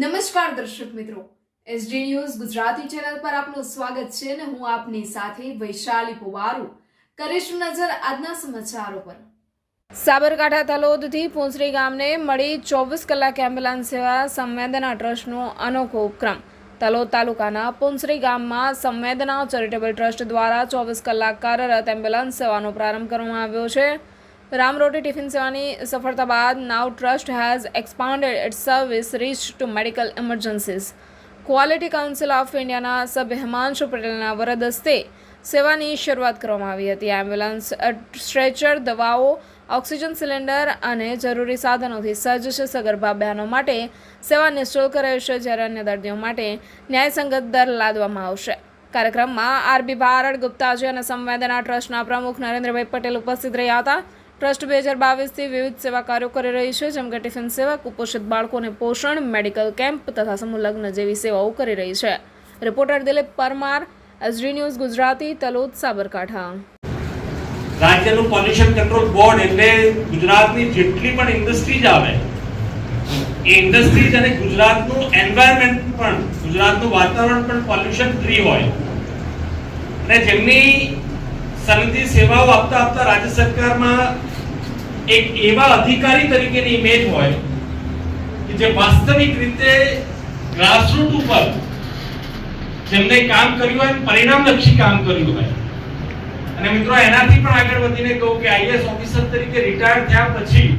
નમસ્કાર દર્શક મિત્રો. એસડી ન્યૂઝ ગુજરાતી ચેનલ પર આપનું સ્વાગત છે અને હું આપની સાથે વૈશાલી પુવારુ. કરીશું નજર આજના સમાચારો પર. સાબરકાંઠા તલોદથી પોંસરી ગામને મળી ચોવીસ કલાક એમ્બ્યુલન્સ સેવા સંવેદના ટ્રસ્ટનો અનોખો ઉપક્રમ. તલોદ તાલુકાના પુંસરી ગામમાં સંવેદના ચેરિટેબલ ટ્રસ્ટ દ્વારા ચોવીસ કલાક કાર્યરત એમ્બ્યુલન્સ સેવાનો પ્રારંભ કરવામાં આવ્યો છે. રામરોટી ટિફિન સેવાની સફળતા બાદ now trust has expanded its service reach to medical emergencies quality council of ઇન્ડિયાના સભ્ય હિમાંશુ પટેલના વરદ હસ્તે સેવાની શરૂઆત કરવામાં આવી હતી. એમ્બ્યુલન્સ સ્ટ્રેચર દવાઓ, ઓક્સિજન સિલિન્ડર અને જરૂરી સાધનોથી સજ્જ છે સગર્ભા બહેનો માટે સેવા નિઃશુલ્ક રહેશે જ્યારે અન્ય દર્દીઓ માટે ન્યાયસંગત દર લાદવામાં આવશે. કાર્યક્રમમાં આરબી ભારત ગુપ્તાજી અને સંવેદના ટ્રસ્ટના પ્રમુખ નરેન્દ્રભાઈ પટેલ ઉપસ્થિત રહ્યા હતા. ટ્રસ્ટ બે હજાર બાવીસથી વિવિધ સેવા કાર્યો કરી રહી છે, જેમ કે ટિફિન સેવા કુપોષિત બાળકોને પોષણ, મેડિકલ કેમ્પ તથા સમૂહ જેવી સેવાઓ કરી રહી છે. Reporter Dilip Parmar, S D news Gujarati, Talod, Sabarkantha. રાજ્યનું પોલ્યુશન કંટ્રોલ બોર્ડ એટલે ગુજરાતની જેટલી પણ ઇન્ડસ્ટ્રીઝ આવે, એ ઇન્ડસ્ટ્રીઝ અને ગુજરાતનું એન્વાયરમેન્ટ પણ, ગુજરાતનું વાતાવરણ પણ પોલ્યુશન ફ્રી હોય. અને જેમની સનદી સેવાઓ આપતા આપતા રાજ્ય સરકારમાં એક એવા અધિકારી તરીકેની ઇમેજ હોય કે જે વાસ્તવિક રીતે ગ્રાસરૂટ ઉપર જેમને કામ કર્યું હોય, પરિણામલક્ષી કામ કર્યું હોય. અને મિત્રો, એનાથી પણ આગળ વધીને કહું કે આઈએસ ઓફિસર તરીકે રિટાયર થયા પછી